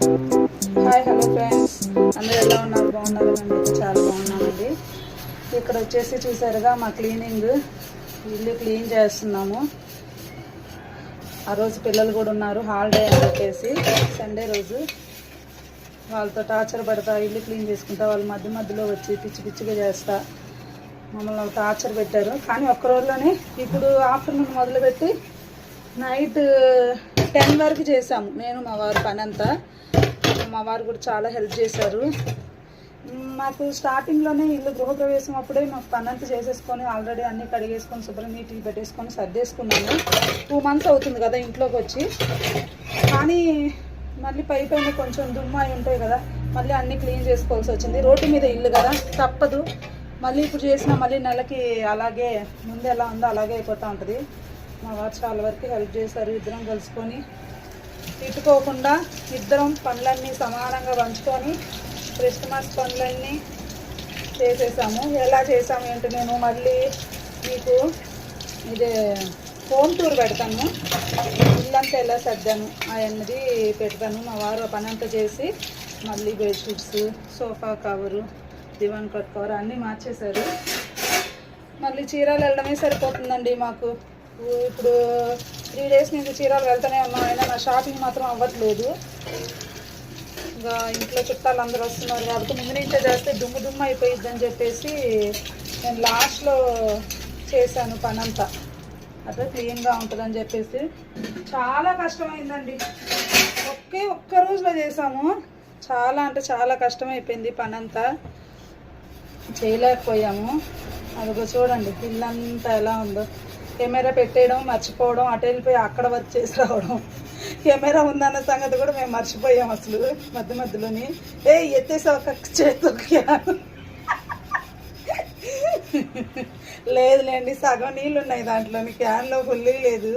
Hi hello friends అందరూ ఎలా ఉన్నారు? బాగున్నారు? మేము చాలా బాగున్నామండి. ఇక్కడ వచ్చేసి చూసారుగా మా క్లీనింగ్. ఇల్లు క్లీన్ చేస్తున్నాము. ఆ రోజు పిల్లలు కూడా ఉన్నారు. హాలిడే అని చెప్పేసి సండే రోజు. వాళ్ళతో టార్చర్ పడతా ఇల్లు క్లీన్ చేసుకుంటా వాళ్ళ మధ్య మధ్యలో వచ్చి పిచ్చి పిచ్చిగా చేస్తా. మమ్మల్ని టార్చర్ పెట్టారు. కానీ ఒక్క రోజులోనే ఇప్పుడు ఆఫ్టర్నూన్ మొదలుపెట్టి నైట్ టెన్ వరకు చేసాము నేను మా వారు పని అంతా మా వారు కూడా చాలా హెల్ప్ చేశారు. మాకు స్టార్టింగ్లోనే ఇల్లు గృహప్రవేశం అప్పుడే మాకు పని చేసేసుకొని ఆల్రెడీ అన్నీ కడిగేసుకొని శుభ్రం నీట్గా పెట్టేసుకొని సర్దేసుకున్నాము. టూ మంత్స్ అవుతుంది కదా ఇంట్లోకి వచ్చి. కానీ మళ్ళీ పై పైన కొంచెం దుమ్ము అయి ఉంటాయి కదా మళ్ళీ అన్నీ క్లీన్ చేసుకోవాల్సి వచ్చింది. రోడ్డు మీద ఇల్లు కదా తప్పదు. మళ్ళీ ఇప్పుడు చేసిన మళ్ళీ నెలకి అలాగే ముందు ఎలా ఉందో అలాగే అయిపోతూ ఉంటుంది. మా వారు చాలా వరకు హెల్ప్ చేశారు ఇద్దరం కలుసుకొని. తిట్టుకోకుండా ఇద్దరం పనులన్నీ సమానంగా పంచుకొని క్రిస్మస్ పనులన్నీ చేసేసాము. ఎలా చేసాము ఏంటి నేను మళ్ళీ మీకు ఇదే హోమ్ టూర్ పెడతాను. ఇల్లంతా ఎలా సర్దాను అవన్నీ పెడతాను. మా వారు పని అంతా చేసి మళ్ళీ బెడ్షీట్స్ సోఫా కవరు దివాన్ కట్ కవర్ అన్నీ మార్చేశారు. మళ్ళీ చీరాలు వెళ్ళడమే సరిపోతుందండి మాకు. ఇప్పుడు త్రీ డేస్ నుంచి చీరాలు వెళ్తూనే ఉన్నాం అయినా నా షాపింగ్ మాత్రం అవ్వట్లేదు. ఇంకా ఇంట్లో చుట్టాలు అందరూ వస్తున్నారు కాబట్టి ముందు నుంచే చేస్తే దుమ్ము దుమ్ము అయిపోయిద్దని చెప్పేసి నేను లాస్ట్లో చేశాను పనంతా. అట్లా క్లీన్గా ఉంటుందని చెప్పేసి. చాలా కష్టమైందండి. ఒకే ఒక్క రోజులో చేసాము చాలా అంటే చాలా కష్టమైపోయింది పనంతా. చేయలేకపోయాము. అదిగో చూడండి ఇల్లంతా ఎలా ఉందో. కెమెరా పెట్టేయడం మర్చిపోవడం అటు వెళ్ళిపోయి అక్కడ వర్క్ చేసి రావడం. కెమెరా ఉందన్న సంగతి కూడా మేము మర్చిపోయాం అసలు మధ్య మధ్యలోని. ఏ ఎత్తేసా ఒక చేతితో లేదులేండి సగం నీళ్ళు ఉన్నాయి దాంట్లోని క్యాన్లో ఫుల్ లేదు.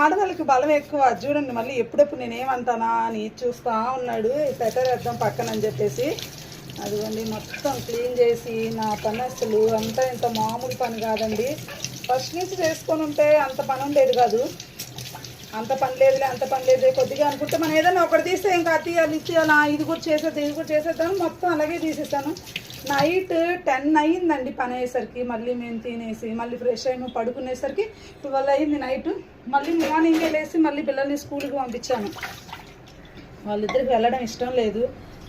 ఆడవాళ్ళకి బలం ఎక్కువ. అది చూడండి మళ్ళీ ఎప్పుడెప్పుడు నేనేమంటానా అని చూస్తా ఉన్నాడు. సెటర్ వేద్దాం పక్కన అని చెప్పేసి. అదిగోండి మొత్తం క్లీన్ చేసి నా పని అసలు అంతా ఇంత మామూలు పని కాదండి. ఫస్ట్ నుంచి చేసుకొని ఉంటే అంత పని ఉండేది కాదు. అంత పని లేదులే అంత పని లేదులే కొద్దిగా అనుకుంటే మనం ఏదైనా ఒకటి తీస్తే ఇంకా తీయాలి ఇచ్చేయాలి ఇది కూడా చేసేద్దాం ఇది కూడా చేసేద్దాం మొత్తం అలాగే తీసేస్తాను. నైట్ టెన్ అయ్యిందండి పని అయ్యేసరికి మళ్ళీ మేము తినేసి మళ్ళీ ఫ్రెష్ అయ్యి పడుకునేసరికి ట్వెల్వ్ అయ్యింది నైట్. మళ్ళీ మార్నింగ్ వెళ్ళేసి మళ్ళీ పిల్లల్ని స్కూల్కి పంపించాను. వాళ్ళిద్దరికి వెళ్ళడం ఇష్టం లేదు.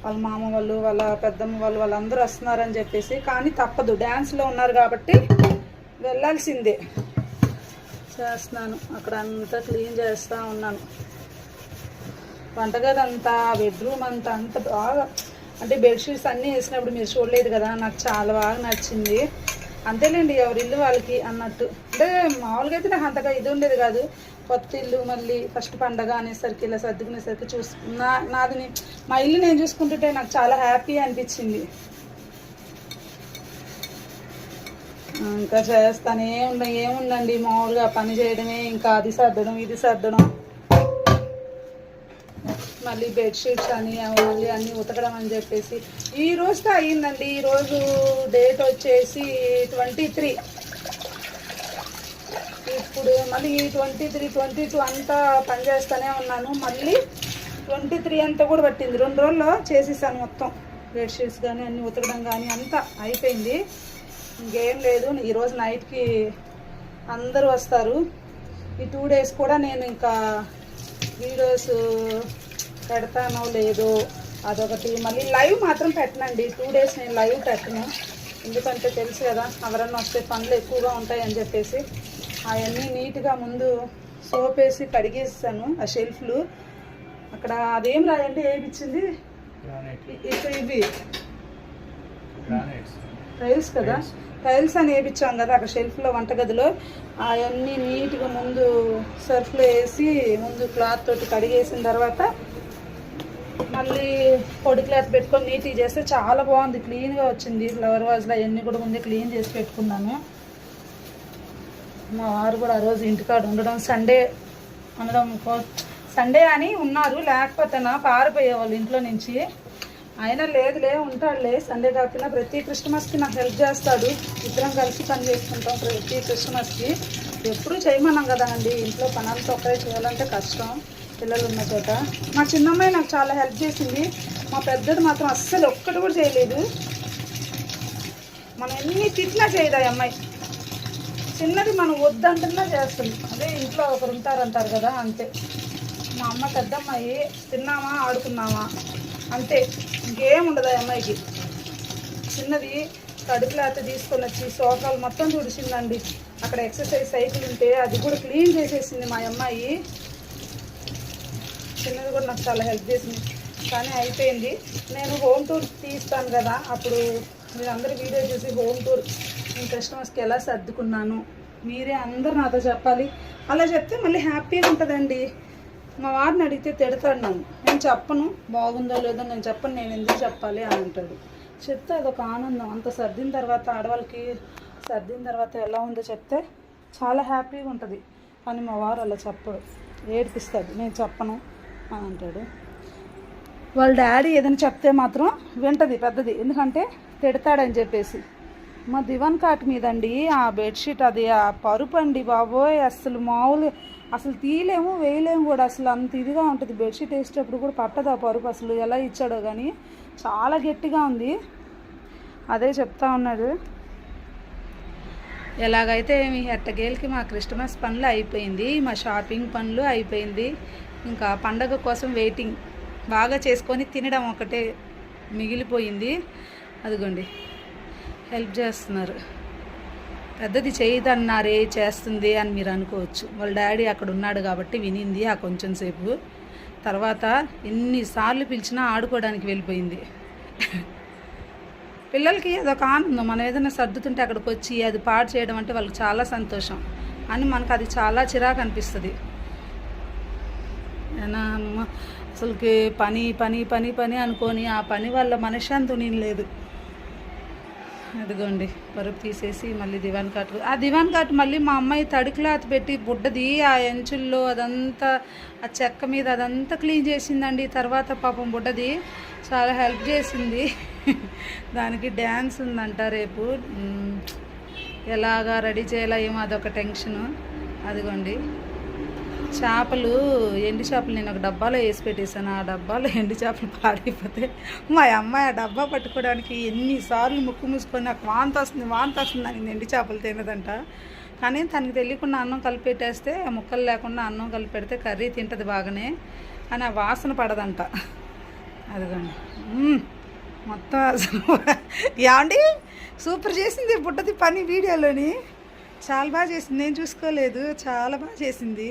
వాళ్ళ మామ వాళ్ళు వాళ్ళ పెద్దమ్మ వాళ్ళు వాళ్ళందరూ వస్తున్నారని చెప్పేసి కానీ తప్పదు. డ్యాన్స్లో ఉన్నారు కాబట్టి వెళ్ళాల్సిందే. చేస్తున్నాను. అక్కడ అంతా క్లీన్ చేస్తూ ఉన్నాను. వంటగది అంతా బెడ్రూమ్ అంతా అంత బాగా అంటే బెడ్షీట్స్ అన్నీ వేసినప్పుడు మీరు చూడలేదు కదా నాకు చాలా బాగా నచ్చింది. అంతేలేండి ఎవరి ఇల్లు వాళ్ళకి అన్నట్టు. అంటే మామూలుగా అయితే నాకు అంతగా ఇది ఉండేది కాదు. కొత్త ఇల్లు మళ్ళీ ఫస్ట్ పండగ అనేసరికి ఇలా సర్దుకునేసరికి చూస్ నా నాది మా ఇల్లు నేను చూసుకుంటుంటే నాకు చాలా హ్యాపీ అనిపించింది. ఇంకా చేస్తానే ఉండ ఏముందండి మామూలుగా పని చేయడమే ఇంకా అది సర్దడం ఇది సర్దడం. మళ్ళీ బెడ్షీట్స్ అని మళ్ళీ అన్నీ ఉతకడం అని చెప్పేసి ఈ రోజుతో అయ్యిందండి ఈరోజు డేట్ వచ్చేసి ట్వంటీ త్రీ. ఇప్పుడు మళ్ళీ ఈ ట్వంటీ త్రీ ట్వంటీ టూ అంతా పని చేస్తూనే ఉన్నాను. మళ్ళీ ట్వంటీ త్రీ అంతా కూడా పట్టింది. రెండు రోజుల్లో చేసేసాను మొత్తం. బెడ్షీట్స్ కానీ అన్నీ ఉతకడం కానీ అంతా అయిపోయింది. ఇంకేం లేదు. ఈరోజు నైట్కి అందరూ వస్తారు. ఈ టూ డేస్ కూడా నేను ఇంకా వీడియోస్ పెడతానో లేదో అదొకటి. మళ్ళీ లైవ్ మాత్రం పెట్టనండి. టూ డేస్ నేను లైవ్ పెట్టను. ఎందుకంటే తెలుసు కదా ఎవరన్నా వస్తే పనులు ఎక్కువగా ఉంటాయని చెప్పేసి. అవన్నీ నీట్గా ముందు సోప్ వేసి కడిగేస్తాను ఆ షెల్ఫ్లు. అక్కడ అదేం రాయంటే ఏమి ఇచ్చింది? ఇ- ఇ- ఇవి. టైల్స్ కదా? టైల్స్ అని వేయించాం కదా అక్కడ షెల్ఫ్లో వంటగదిలో. అవన్నీ నీట్గా ముందు సర్ఫ్లో వేసి ముందు క్లాత్ తోటి కడిగేసిన తర్వాత మళ్ళీ పొడి క్లాత్ పెట్టుకొని నీట్గా చేస్తే చాలా బాగుంది. క్లీన్గా వచ్చింది. ఫ్లవర్ వాజ్లో అవన్నీ కూడా ముందే క్లీన్ చేసి పెట్టుకున్నాను. మా వారు కూడా ఆ రోజు ఇంటికాడ ఉండడం సండే ఉండడం సండే అని ఉన్నారు. లేకపోతే నా పారిపోయేవాళ్ళు ఇంట్లో నుంచి. అయినా లేదులే ఉంటాడులే సండే కాకుండా ప్రతి క్రిస్మస్కి నాకు హెల్ప్ చేస్తాడు. ఇద్దరం కలిసి పని చేసుకుంటాం ప్రతి క్రిస్మస్కి. ఎప్పుడు చేయమన్నాం కదా అండి. ఇంట్లో పనులతో ఒక్కరే చేయాలంటే కష్టం. పిల్లలు ఉన్న చోట. మా చిన్నమ్మాయి నాకు చాలా హెల్ప్ చేసింది. మా పెద్దది మాత్రం అస్సలు ఒక్కటి కూడా చేయలేదు. మనం ఎన్ని తిట్టినా చేయదు ఆ అమ్మాయి. చిన్నది మనం వద్దంటున్నా చేస్తుంది అదే ఇంట్లో ఒకరు ఉంటారంటారు కదా అంతే. మా అమ్మ పెద్దమ్మాయి తిన్నామా ఆడుకున్నామా అంతే. ఇంకేం ఉండదు ఆ అమ్మాయికి. చిన్నది కడుపులాత తీసుకొని వచ్చి సోఫాలు మొత్తం తుడిచిందండి. అక్కడ ఎక్సర్సైజ్ సైకిల్ ఉంటే అది కూడా క్లీన్ చేసేసింది మా అమ్మాయి. చిన్నది కూడా నాకు చాలా హెల్ప్ చేసింది. కానీ అయిపోయింది. నేను హోమ్ టూర్ తీస్తాను కదా అప్పుడు మీరు అందరూ వీడియో చూసి హోమ్ టూర్ నేను కస్టమర్స్కి ఎలా సర్దుకున్నాను? మీరే అందరు నాతో చెప్పాలి. అలా చెప్తే మళ్ళీ హ్యాపీగా ఉంటుందండి. మా వారిని అడిగితే తిడతాడు నన్ను. నేను చెప్పను బాగుందో లేదో నేను చెప్పను నేను ఎందుకు చెప్పాలి? అని అంటాడు. చెప్తే అదొక ఆనందం. అంత సర్దిన తర్వాత ఆడవాళ్ళకి సర్దిన తర్వాత ఎలా ఉందో చెప్తే చాలా హ్యాపీగా ఉంటుంది. కానీ మా వారు అలా చెప్పడు ఏడిపిస్తాడు నేను చెప్పను అని అంటాడు. వాళ్ళ డాడీ ఏదైనా చెప్తే మాత్రం వింటది పెద్దది. ఎందుకంటే తిడతాడని చెప్పేసి. మా దివన్ కాట్ మీదండి ఆ బెడ్షీట్ అది ఆ పరుపు అండి బాబోయ్ అసలు మామూలు అసలు తీయలేము వేయలేము కూడా అసలు అంత ఇదిగా ఉంటుంది. బెడ్షీట్ వేసేటప్పుడు కూడా పట్టదు ఆ పరుపు అసలు ఎలా ఇచ్చాడో కానీ చాలా గట్టిగా ఉంది. అదే చెప్తా ఉన్నాడు. ఎలాగైతే మీ ఎట్టగేలకి మా క్రిస్టమస్ పనులు అయిపోయింది మా షాపింగ్ పనులు అయిపోయింది ఇంకా పండగ కోసం వెయిటింగ్ బాగా చేసుకొని తినడం ఒకటే మిగిలిపోయింది. అదిగోండి. హెల్ప్ చేస్తున్నారు. పెద్దది చేయదన్నారే చేస్తుంది అని మీరు అనుకోవచ్చు. వాళ్ళ డాడీ అక్కడ ఉన్నాడు కాబట్టి వినింది ఆ కొంచెం సేపు. తర్వాత ఎన్నిసార్లు పిలిచినా ఆడుకోవడానికి వెళ్ళిపోయింది. పిల్లలకి అదొక ఆనందం. మనం ఏదైనా సర్దుతుంటే అక్కడికి వచ్చి అది పాడు చేయడం అంటే వాళ్ళకి చాలా సంతోషం. అని మనకు అది చాలా చిరాకు అనిపిస్తుంది. ఏనా అమ్మ, అసలుకి పని పని పని పని అనుకొని ఆ పని వల్ల మనశ్శాంతి లేదు. అదిగోండి పరుపు తీసేసి మళ్ళీ దివాన్ కాట్. ఆ దివాన్ కాట్ మళ్ళీ మా అమ్మాయి తడి క్లాత్ పెట్టి బుడ్డది ఆ ఎంచుల్లో అదంతా ఆ చెక్క మీద అదంతా క్లీన్ చేసిందండి. తర్వాత పాపం బుడ్డది చాలా హెల్ప్ చేసింది. దానికి డ్యాన్స్ ఉందంట రేపు. ఎలాగా రెడీ చేయాలా ఏమో అదొక టెన్షను. అదిగోండి. చేపలు ఎండి చేపలు నేను ఒక డబ్బాలో వేసి పెట్టేశాను. ఆ డబ్బాలో ఎండి చేపలు పాడైపోతే మా అమ్మాయి ఆ డబ్బా పట్టుకోవడానికి ఎన్నిసార్లు ముక్కు మూసుకొని నాకు వాంత వస్తుంది వాంత వస్తుంది అని ఎండి చేపలు తినదంట. కానీ తనకి తెలియకుండా అన్నం కలిపెట్టేస్తే ముక్కలు లేకుండా అన్నం కలిపెడితే కర్రీ తింటుంది బాగానే అని ఆ వాసన పడదంట. అదిగోండి. మొత్తం అసలు ఏమండి? సూపర్ చేసింది బుట్టది పని వీడియోలోని. చాలా బాగా చేసింది. నేను చూసుకోలేదు. చాలా బాగా చేసింది.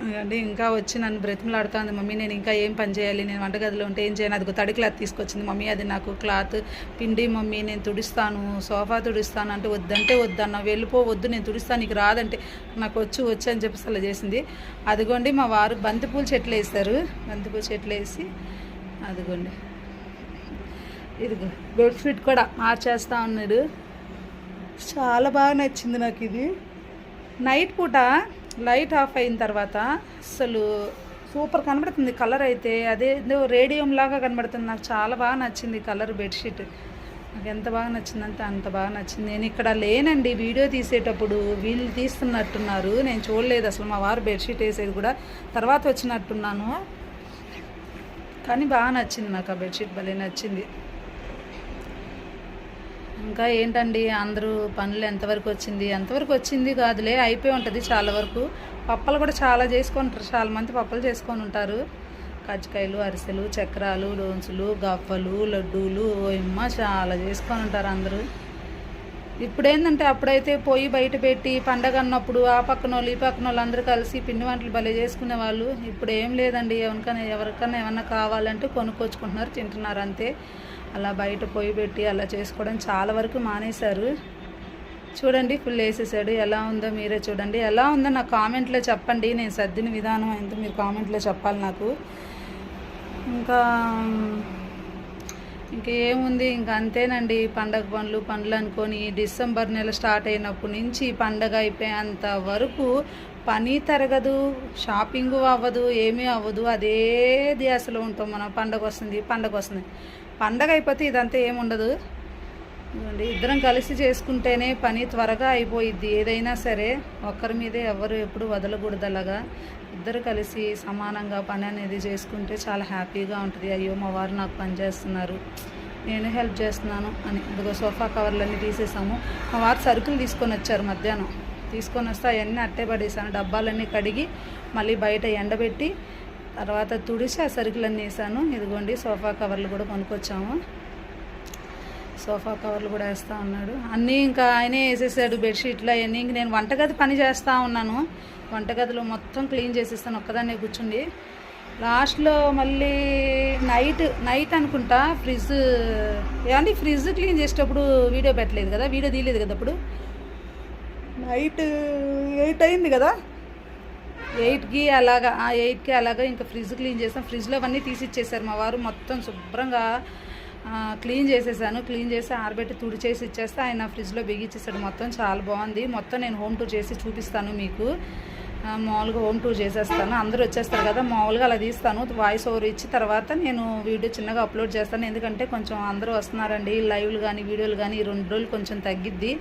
అంటే ఇంకా వచ్చి నన్ను బ్రతిమలాడుతుంది. మమ్మీ నేను ఇంకా ఏం పని చేయాలి? నేను వంటగదిలో ఉంటే ఏం చేయను? అది తడి క్లాత్ తీసుకొచ్చింది. మమ్మీ అది నాకు క్లాత్ పిండి మమ్మీ నేను తుడిస్తాను. సోఫా తుడిస్తాను అంటే వద్దంటే వద్దన్న వెళ్ళిపో వద్దు నేను తుడిస్తాను నీకు రాదంటే నాకు వచ్చి వచ్చి అని చెప్పేసి అలా చేసింది. అదిగోండి మా వారు బంతిపూల చెట్లు వేస్తారు బంతిపూల చెట్లు వేసి అదిగోండి. ఇదిగో బెడ్షీట్ కూడా మార్చేస్తా ఉన్నాడు. చాలా బాగా నచ్చింది నాకు ఇది. నైట్ పూట లైట్ ఆఫ్ అయిన తర్వాత అసలు సూపర్ కనబడుతుంది కలర్ అయితే. అదే రేడియం లాగా కనబడుతుంది. నాకు చాలా బాగా నచ్చింది కలర్ బెడ్షీట్. నాకు ఎంత బాగా నచ్చిందంటే అంత బాగా నచ్చింది. నేను ఇక్కడ లేనండి వీడియో తీసేటప్పుడు. వీళ్ళు తీస్తున్నట్టున్నారు. నేను చూడలేదు అసలు. మా వారు బెడ్షీట్ వేసేది కూడా తర్వాత వచ్చినట్టున్నాను. కానీ బాగా నచ్చింది నాకు ఆ బెడ్షీట్. భలే నచ్చింది. ఇంకా ఏంటండి అందరూ పనులు ఎంతవరకు వచ్చింది? ఎంతవరకు వచ్చింది కాదులే అయిపోయి ఉంటుంది చాలా వరకు. పప్పలు కూడా చాలా చేసుకుంటారు చాలా మంది పప్పలు చేసుకొని ఉంటారు. కజ్జికాయలు అరిసెలు చక్రాలు డోన్సులు గవ్వలు లడ్డూలు ఇమ్మ చాలా చేసుకొని ఉంటారు అందరూ. ఇప్పుడేందంటే అప్పుడైతే పొయ్యి బయట పెట్టి పండగ అన్నప్పుడు ఆ పక్కన వాళ్ళు ఈ పక్కన వాళ్ళు అందరూ కలిసి పిండి వంటలు భలే చేసుకునే వాళ్ళు. ఇప్పుడు ఏం లేదండి ఎవరికైనా ఎవరికైనా ఏమన్నా కావాలంటే కొనుక్కొచ్చుకుంటున్నారు తింటున్నారు అంతే. అలా బయట పొయ్యి పెట్టి అలా చేసుకోవడం చాలా వరకు మానేశారు. చూడండి ఫుల్ వేసేసాడు. ఎలా ఉందో మీరే చూడండి. ఎలా ఉందో నాకు కామెంట్లో చెప్పండి. నేను సర్దిన విధానం ఎంత మీరు కామెంట్లో చెప్పాలి నాకు. ఇంకా ఇంకేముంది ఇంకా అంతేనండి. పండగ పనులు పనులు అనుకొని డిసెంబర్ నెల స్టార్ట్ అయినప్పటి నుంచి పండగ అయిపోయేంత వరకు పని తరగదు షాపింగ్ అవ్వదు ఏమీ అవ్వదు. అదే ధ్యాసలో ఉంటాం మనం. పండగ వస్తుంది పండగ వస్తుంది. పండగ అయిపోతే ఇదంతా ఏముండదు. ఇద్దరం కలిసి చేసుకుంటేనే పని త్వరగా అయిపోయిద్ది. ఏదైనా సరే ఒక్కరి మీదే ఎవరు ఎప్పుడు వదలకూడదు అలాగా ఇద్దరు కలిసి సమానంగా పని అనేది చేసుకుంటే చాలా హ్యాపీగా ఉంటుంది. అయ్యో మా వారు నాకు పని చేస్తున్నారు. నేను హెల్ప్ చేస్తున్నాను అని. ఇదిగో సోఫా కవర్లన్నీ తీసేసాము. మా వారు సరుకులు తీసుకొని వచ్చారు మధ్యాహ్నం. తీసుకొని వస్తే అవన్నీ అట్టే పడేసాను. డబ్బాలన్నీ కడిగి మళ్ళీ బయట ఎండబెట్టి తర్వాత తుడిచి ఆ సరుకులన్నీ వేసాను. ఇదిగోండి సోఫా కవర్లు కూడా కొనుక్కొచ్చాము. సోఫా కవర్లు కూడా వేస్తూ ఉన్నాడు. అన్నీ ఇంకా ఆయనే వేసేసాడు బెడ్షీట్లు. అవన్నీ ఇంక నేను వంటగది పని చేస్తూ ఉన్నాను. వంటగదిలో మొత్తం క్లీన్ చేసేస్తాను ఒక్కదాన్నే కూర్చుండి. లాస్ట్లో మళ్ళీ నైట్ నైట్ అనుకుంటా ఫ్రిడ్జ్ ఏమండి ఫ్రిడ్జ్ క్లీన్ చేసేటప్పుడు వీడియో పెట్టలేదు కదా వీడియో తీయలేదు కదా అప్పుడు? నైట్ ఎయిట్ అయింది కదా? ఎయిట్కి అలాగా ఆ ఎయిట్కి అలాగా ఇంకా ఫ్రిడ్జ్ క్లీన్ చేసాం. ఫ్రిడ్జ్లో అవన్నీ తీసిచ్చేసారు మా వారు. మొత్తం శుభ్రంగా క్లీన్ చేసేసాను. క్లీన్ చేసి ఆరబెట్టి తుడి చేసి ఇచ్చేస్తే ఆయన ఫ్రిడ్జ్లో బిగించేసాడు మొత్తం చాలా బాగుంది. మొత్తం నేను హోమ్ టూర్ చేసి చూపిస్తాను మీకు. మామూలుగా హోమ్ టూర్ చేసేస్తాను. అందరూ వచ్చేస్తారు కదా మామూలుగా అలా తీస్తాను. వాయిస్ ఓవర్ ఇచ్చి తర్వాత నేను వీడియో చిన్నగా అప్లోడ్ చేస్తాను. ఎందుకంటే కొంచెం అందరూ వస్తున్నారండి. లైవ్లు కానీ వీడియోలు కానీ ఈ రెండు రోజులు కొంచెం తగ్గిద్ది.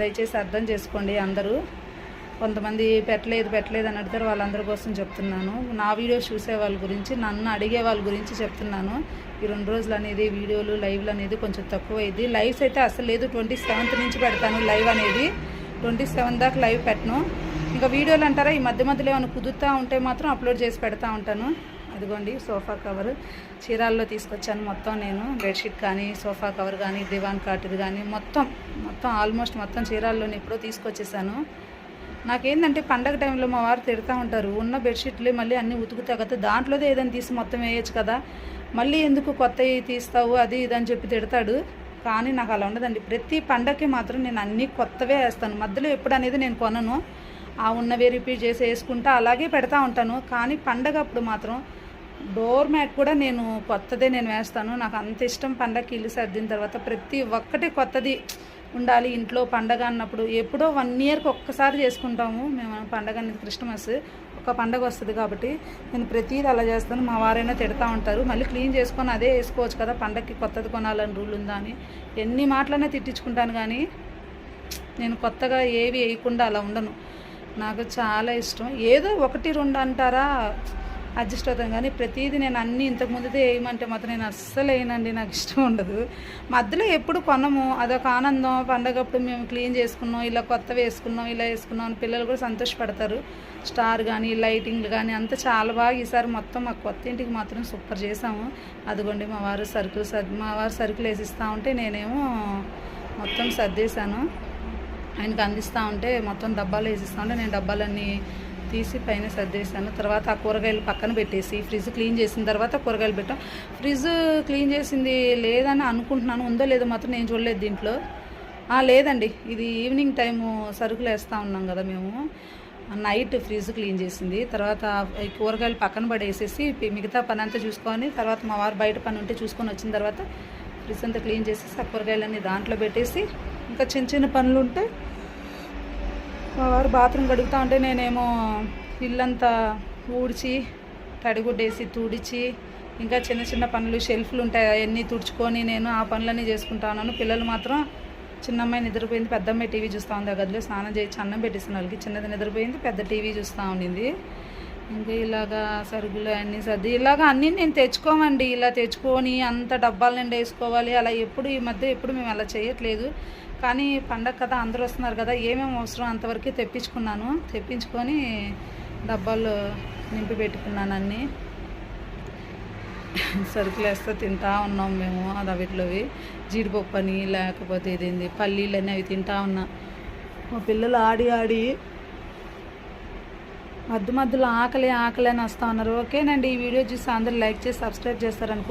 దయచేసి అర్థం చేసుకోండి అందరూ. కొంతమంది పెట్టలేదు పెట్టలేదు అని అడుగుతారు వాళ్ళందరి కోసం చెప్తున్నాను. నా వీడియోస్ చూసే వాళ్ళ గురించి నన్ను అడిగే వాళ్ళ గురించి చెప్తున్నాను. ఈ రెండు రోజులు అనేది వీడియోలు లైవ్లు అనేది కొంచెం తక్కువైంది. లైవ్స్ అయితే అసలు లేదు. ట్వంటీ సెవెంత్ నుంచి పెడతాను లైవ్ అనేది. ట్వంటీ సెవెన్ దాకా లైవ్ పెట్టను. ఇంకా వీడియోలు అంటారా? ఈ మధ్య మధ్యలో ఏమైనా కుదురుతూ ఉంటే మాత్రం అప్లోడ్ చేసి పెడతా ఉంటాను. అదిగోండి సోఫా కవర్. చీరాల్లో తీసుకొచ్చాను మొత్తం నేను. బెడ్షీట్ కానీ సోఫా కవర్ కానీ దివాన్ కాటుది కానీ మొత్తం మొత్తం ఆల్మోస్ట్ మొత్తం చీరాల్లోని ఎప్పుడో తీసుకొచ్చేసాను. నాకేంటంటే పండగ టైంలో మా వారు తిడతా ఉంటారు ఉన్న బెడ్షీట్లే మళ్ళీ అన్నీ ఉతుకుతా కదా దాంట్లోదే ఏదైనా తీసి మొత్తం వేయచ్చు కదా. మళ్ళీ ఎందుకు కొత్తవి తీస్తావు అది ఇది అని చెప్పి తిడతాడు. కానీ నాకు అలా ఉండదండి. ప్రతి పండగకి మాత్రం నేను అన్నీ కొత్తవే వేస్తాను. మధ్యలో ఎప్పుడు అనేది నేను కొనను. ఆ ఉన్నవే రిపీట్ చేసి వేసుకుంటా అలాగే పెడతా ఉంటాను. కానీ పండగ అప్పుడు మాత్రం డోర్ మ్యాట్ కూడా నేను కొత్తదే నేను వేస్తాను. నాకు అంత ఇష్టం పండగకి ఇల్లు సర్దిన తర్వాత ప్రతి ఒక్కటి కొత్తది. ఉండాలి ఇంట్లో పండగ అన్నప్పుడు. ఎప్పుడో వన్ ఇయర్కి ఒక్కసారి చేసుకుంటాము. మేము పండగ అనేది క్రిస్మస్ ఒక పండగ వస్తుంది కాబట్టి నేను ప్రతిదీ అలా చేస్తాను. మా వారైనా తిడతా ఉంటారు. మళ్ళీ క్లీన్ చేసుకొని అదే వేసుకోవచ్చు కదా. పండగకి కొత్తది కొనాలని రూల్ ఉందా అని. ఎన్ని మాటలైనా తిట్టించుకుంటాను కానీ నేను కొత్తగా ఏవి వేయకుండా అలా ఉండను. నాకు చాలా ఇష్టం. ఏదో ఒకటి రెండు అంటారా? అడ్జస్ట్ అవుతాను. కానీ ప్రతిదీ నేను అన్నీ ఇంతకుముందుదే వేయమంటే మాత్రం నేను అస్సలు వేయనండి నాకు ఇష్టం ఉండదు. మధ్యలో ఎప్పుడు కొనము అదొక ఆనందం. పండగప్పుడు మేము క్లీన్ చేసుకున్నాం ఇలా కొత్త వేసుకున్నాం ఇలా వేసుకున్నాం అని పిల్లలు కూడా సంతోషపడతారు. స్టార్ కానీ లైటింగ్లు కానీ అంతా చాలా బాగా ఈసారి మొత్తం మా కొత్త ఇంటికి మాత్రం సూపర్ చేసాము అదిగోండి మా వారు సరుకులు సర్ మా వారు సరుకులు వేసిస్తూ ఉంటే నేనేమో మొత్తం సర్దేశాను. ఆయనకి అందిస్తూ ఉంటే మొత్తం డబ్బాలు వేసిస్తూ ఉంటే నేను డబ్బాలన్నీ తీసి పైన సర్దేశాను. తర్వాత ఆ కూరగాయలు పక్కన పెట్టేసి ఫ్రిడ్జ్ క్లీన్ చేసిన తర్వాత కూరగాయలు పెట్టాం. ఫ్రిడ్జ్ క్లీన్ చేసింది లేదని అనుకుంటున్నాను. ఉందో లేదో మాత్రం నేను చూడలేదు దీంట్లో. లేదండి. ఇది ఈవినింగ్ టైము సరుకులు వేస్తూ ఉన్నాం కదా మేము. నైట్ ఫ్రిడ్జ్ క్లీన్ చేసింది. తర్వాత కూరగాయలు పక్కన పడేసేసి మిగతా పని అంతా చూసుకొని తర్వాత మా వారు బయట పని ఉంటే చూసుకొని వచ్చిన తర్వాత ఫ్రిడ్జ్ అంతా క్లీన్ చేసేసి ఆ కూరగాయలన్నీ దాంట్లో పెట్టేసి ఇంకా చిన్న చిన్న పనులు ఉంటే మా వారు బాత్రూమ్ కడుగుతూ ఉంటే నేనేమో ఇల్లంతా ఊడ్చి తడిగుడ్డేసి తుడిచి ఇంకా చిన్న చిన్న పనులు షెల్ఫ్లు ఉంటాయి అవన్నీ తుడుచుకొని నేను ఆ పనులన్నీ చేసుకుంటాను పిల్లలు మాత్రం చిన్న అమ్మాయి నిద్రపోయింది పెద్ద అమ్మాయి టీవీ చూస్తూ ఉంది ఆ గదిలో స్నానం చేయించి అన్నం పెట్టేసిన వాళ్ళకి చిన్నది నిద్రపోయింది పెద్ద టీవీ చూస్తూ ఉండింది. ఇంకా ఇలాగా సరుకులు అన్నీ సర్ది ఇలాగా అన్నీ నేను తెచ్చుకోమండి. ఇలా తెచ్చుకొని అంత డబ్బాల నిండా వేసుకోవాలి. అలా ఎప్పుడు ఈ మధ్య ఎప్పుడు మేము అలా చేయట్లేదు. కానీ పండగ కదా అందరూ వస్తున్నారు కదా ఏమేమి అవసరం అంతవరకు తెప్పించుకున్నాను. తెప్పించుకొని డబ్బాలు నింపి పెట్టుకున్నాను అన్నీ. సరుకులు వేస్తే తింటా ఉన్నాం మేము అది అవిట్లోవి. జీడిపప్పు అని లేకపోతే ఇదేంది పల్లీలు అని అవి తింటా ఉన్నా. మా పిల్లలు ఆడి ఆడి మధ్య మధ్యలో ఆకలి ఆకలి అని వస్తూ ఉన్నారు. ఓకేనండి ఈ వీడియో చూసి అందరూ లైక్ చేసి సబ్స్క్రైబ్ చేస్తారనుకో